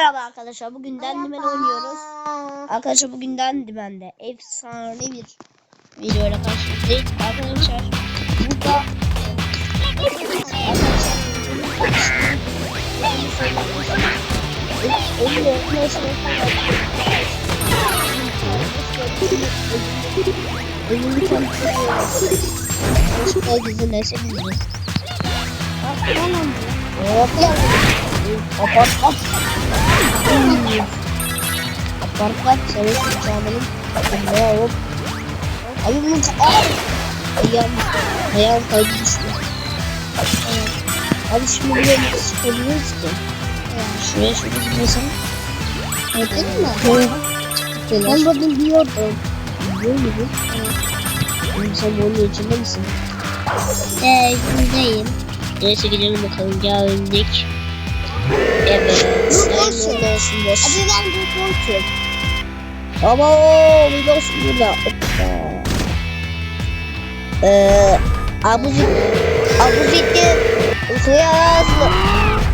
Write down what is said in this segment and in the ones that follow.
Merhaba arkadaşlar. Bugün Dendimen oynuyoruz. Arkadaşlar bugün Dendimen'de efsane bir videoyla karşınızdayız. Arkadaşlar burada Ölümü tanıtıyoruz. Başka gizli neyse biliriz. Hop Apartman. Apartman sarı sıçramanın ne hop. Abi bunu ay. Ayağım, ayağım kaydı düştü. Abi şimdi buraya nasıl çıkabiliriz ki? Şuraya şuraya gidiyorsan. Bakın mı? Ben bunu biliyordum. Biliyor musun? Evet. Sen bunun içinde misin? Ee, buradayım. Neyse gidelim bakalım geldik. Evet. Dur, Hayırlı olsun boş. Abi ben bu korkuyorum. Ama o Windows burada. Ee, abuzik. Ağızlı.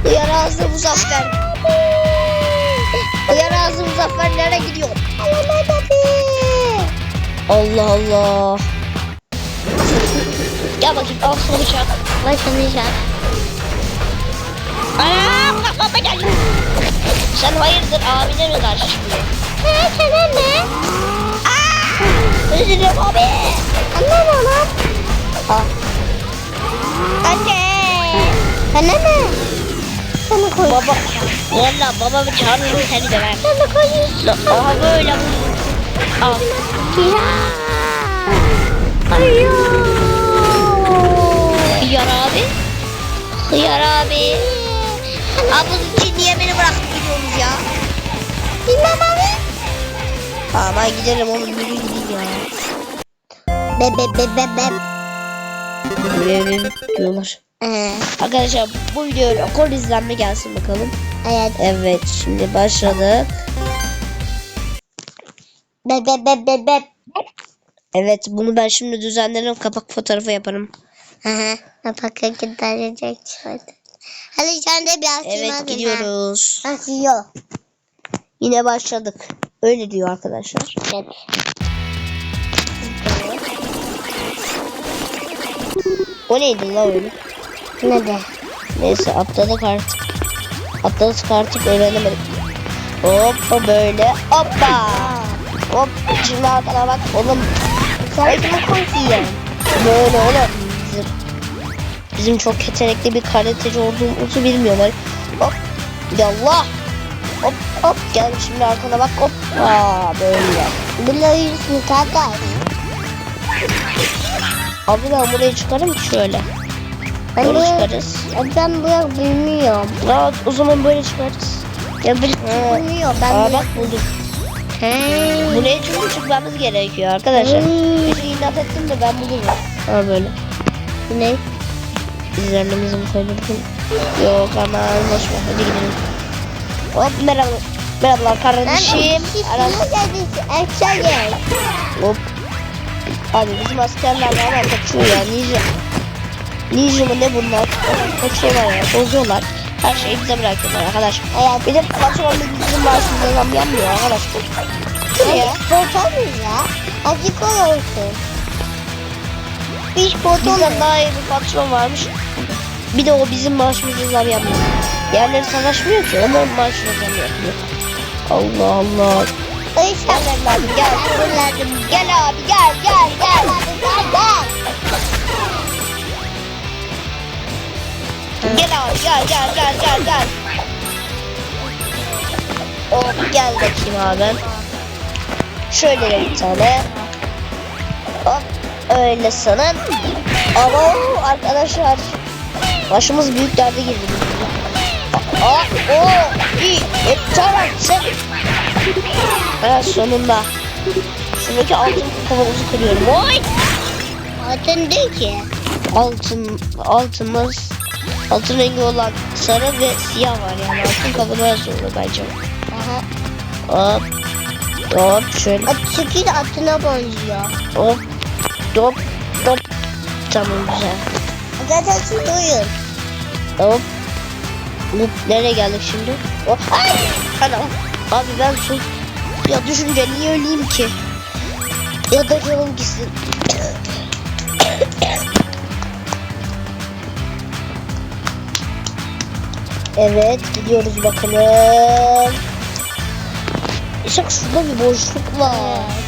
Hıyar ağızlı Muzaffer. Hıyar ağızlı Muzaffer nereye gidiyor? Allah Allah. Gel bakayım al sana bıçak. Başlamayacak. Anam kafama geldi. Sen hayırdır abine mi karşı çıkıyorsun? He sana ne? Özür dilerim abi. Annem oğlum. Al. Anne. Sana ne? Sana koy. Baba. Valla babamı çağırırım seni de ben. Sana koyuyorsun. Aha böyle Al. Ya. Ayoo. Hıyar Abi için niye beni bırakıp gidiyorsunuz ya? Bilmem abi. Ben gidelim oğlum yürü gideyim ya. Be be be be be. Böyle diyorlar. Ee, Arkadaşlar bu video rekor izlenme gelsin bakalım. evet. Evet şimdi başladık. Be be be be be. Evet bunu ben şimdi düzenlerim kapak fotoğrafı yaparım. Hı hı. Napaka giderecek şöyle. Hadi sen de biraz Evet gidiyoruz. Ha yiyor. Yine başladık. Öyle diyor arkadaşlar. Evet. O neydi la öyle? Ne de? Neyse atladık artık. Atladık artık öğrenemedik. Hoppa böyle. Hoppa. Hop. Şimdi arkana bak oğlum. Kaydıma koy ya. Böyle oğlum. Bizim, çok yetenekli bir karateci olduğumuzu bilmiyorlar. Hop. Yallah. Hop hop. Gel şimdi arkana bak. Hoppa. Böyle. Biliyorsun kanka. Abi ben buraya çıkarım ki şöyle. Ben Böyle çıkarız. ben bunu bilmiyorum. Ya o zaman böyle çıkarız. Ya bir He. bilmiyorum. Ben Aa bak bulduk. He. Buraya çünkü çıkmamız gerekiyor arkadaşlar. Bir şey inat ettim de ben bulurum. Ha böyle. Ne? İzlerimizi mi koydurdum? Yok ama boş ver hadi gidelim. Hop merhaba. Merhabalar kardeşim. Erkek gel. Hop. Abi bizim askerler hemen kaçıyor ya. Ninja. Ninja mı ne bunlar? Kaçıyorlar ya. Bozuyorlar. Her şeyi bize bırakıyorlar arkadaş. Evet. Bir de patron bizim maaşımıza zam yapmıyor arkadaşlar. Ne ya? Portal ya? Azıcık olsun. Portal Bizden daha iyi bir patron varmış. Bir de o bizim maaşımıza zam yapmıyor. Diğerleri savaşmıyor ki. Onların maaşına zam yapıyor. Allah Allah. Ay sen Gel evladım gel. Fırladım. Gel abi gel gel gel. Gel gel. Gel abi gel gel gel gel gel. Hop gel bakayım abi. Şöyle bir tane. Öyle sana. Ama arkadaşlar başımız büyük derde girdi. Aa, o iyi. E, tamam sen. Ha, sonunda. Şuradaki altın kovamızı kırıyorum. Oy! Altın değil ki. altın altımız altın rengi olan sarı ve siyah var yani altın kabına yazıyordu bence. Aha. Hop hop şöyle At çünkü de atına benziyor. hop hop hop tamam güzel Zaten şu duyun. hop hop nereye geldik şimdi? Oh, ay! Anam. Abi ben su ya düşünce niye öleyim ki? Ya da canım gitsin. Evet gidiyoruz bakalım. İşte şurada bir boşluk var.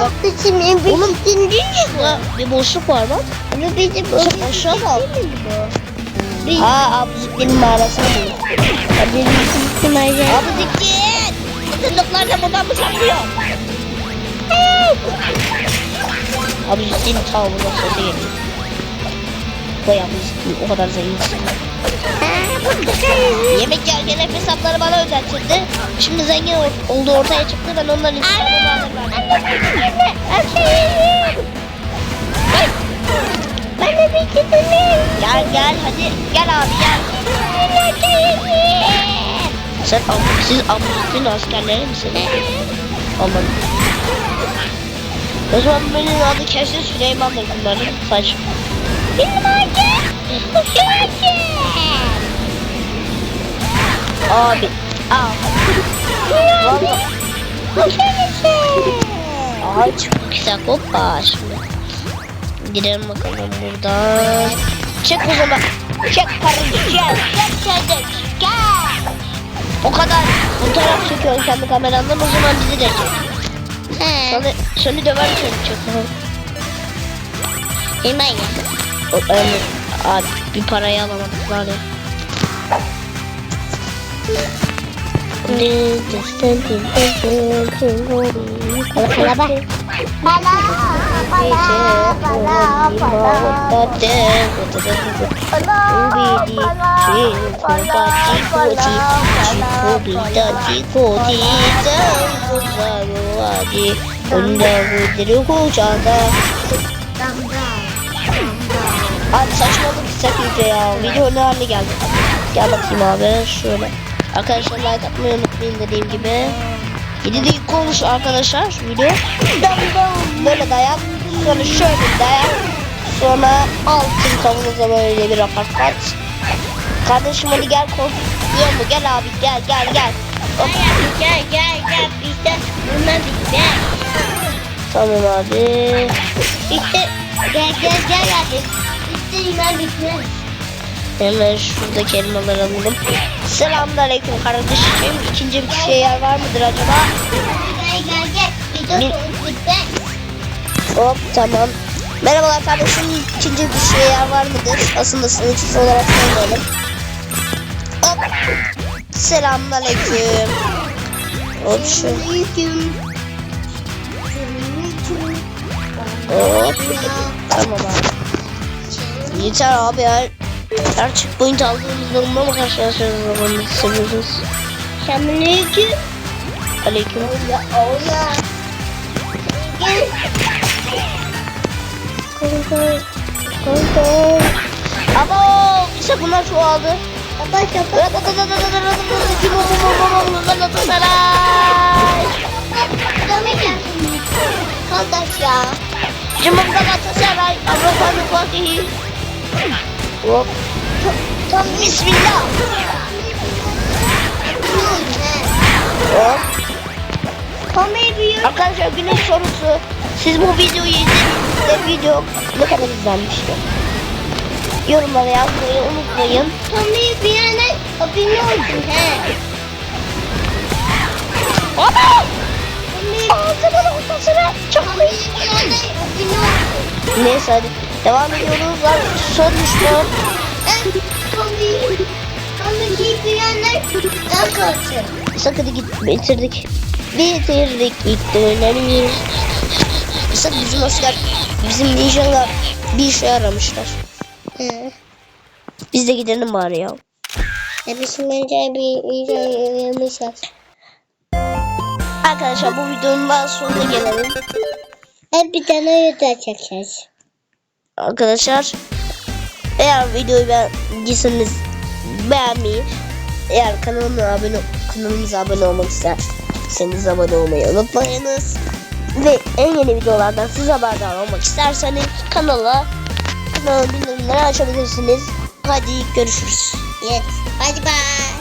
Bak bizim en Oğlum Şurada bir boşluk var bak. Ama bizim Çok aşağı bak. Bir- Aa abuziklerin mağarası bu. Hadi bizim acayip. Abuzikler! Fındıklar da buradan mı saklıyor? Abuziklerin ta buradan sesi geliyor. Vay abuziklerin o kadar zenginsin. Yemek yerken hep hesapları bana ödettirdi. Şimdi zengin ol- olduğu ortaya çıktı. Ben onların intikamını alırım. Ben de bir gidelim. Gel gel hadi. Gel abi gel. Sen siz abuziklerin askerleri misiniz? Anladım. O zaman benim adı kesin Süleyman'dır bunların. Saçma. Benim acayip. Abi. Aa. Valla. Ağaç güzel hoppa şimdi. Gidelim bakalım buradan. Çek o zaman. Çek karıcı gel. Çek çek gel. O kadar fotoğraf çekiyorsun kendi kamerandan o zaman bizi de çek. Seni, seni döverken çek. Hemen ya. O, abi bir parayı alamadık var ya. Bala bala bak. Bala bala bala bala. Abi saçmalık gitsek iyice ya. Video ne haline geldi? Gel bakayım abi şöyle. Arkadaşlar like atmayı unutmayın dediğim gibi. 7 dakika olmuş arkadaşlar video. Böyle dayak. Sonra şöyle dayak. Sonra altın kavanozda böyle bir apartman. Kardeşim hadi gel korkuyor mu? Gel abi gel gel gel. Hop. Gel gel gel işte bunlar bitti. Tamam abi. İşte gel gel gel hadi. Bunlar bitti. Hemen şuradaki elmaları alalım. Selamünaleyküm kardeşim. İkinci bir şey yer var mıdır acaba? Gel Bir-. Hop tamam. Merhabalar kardeşim. İkinci bir şey yer var mıdır? Aslında sınırsız olarak sormayalım. Hop. Selamünaleyküm. Hop şu. Hop. Tamam abi. Yeter abi ya. Her checkpoint aldığımızda onunla mı karşılaşıyoruz o zaman biz seviyoruz. Selamünaleyküm. Aleyküm. Ya oya. Gel. Abo işte bunlar çoğaldı. Galatasaray. Tutamayacağım. Kardeş ya. Cimom Galatasaray. Avrupa'nın Fatihi. Hop. Tam Bismillah. Hop. Kamerayı. Arkadaşlar günün sorusu. Siz bu videoyu izlediğinizde video ne kadar izlenmişti? Yorumlara yazmayı unutmayın. Kamerayı büyüyenler abone olsun he. Aba! Ağzına. Çok Kamerayı büyüyenler abone olsun. Neyse hadi devam ediyoruz. Lan Son düşman. Sakın git bitirdik. Bitirdik ilk dönemimiz. Mesela bizim asker, bizim ninjalar bir işe yaramışlar. Biz de gidelim bari ya. E bizim önce bir iyice yemişler. Arkadaşlar bu videonun daha sonuna gelelim. Hep bir tane çekeceğiz. Arkadaşlar eğer videoyu beğendiyseniz beğenmeyi eğer kanalıma abone kanalımıza abone olmak isterseniz abone olmayı unutmayınız. Ve en yeni videolardan siz haberdar olmak isterseniz kanala kanalın bildirimleri açabilirsiniz. Hadi görüşürüz. Yes. Hadi bye.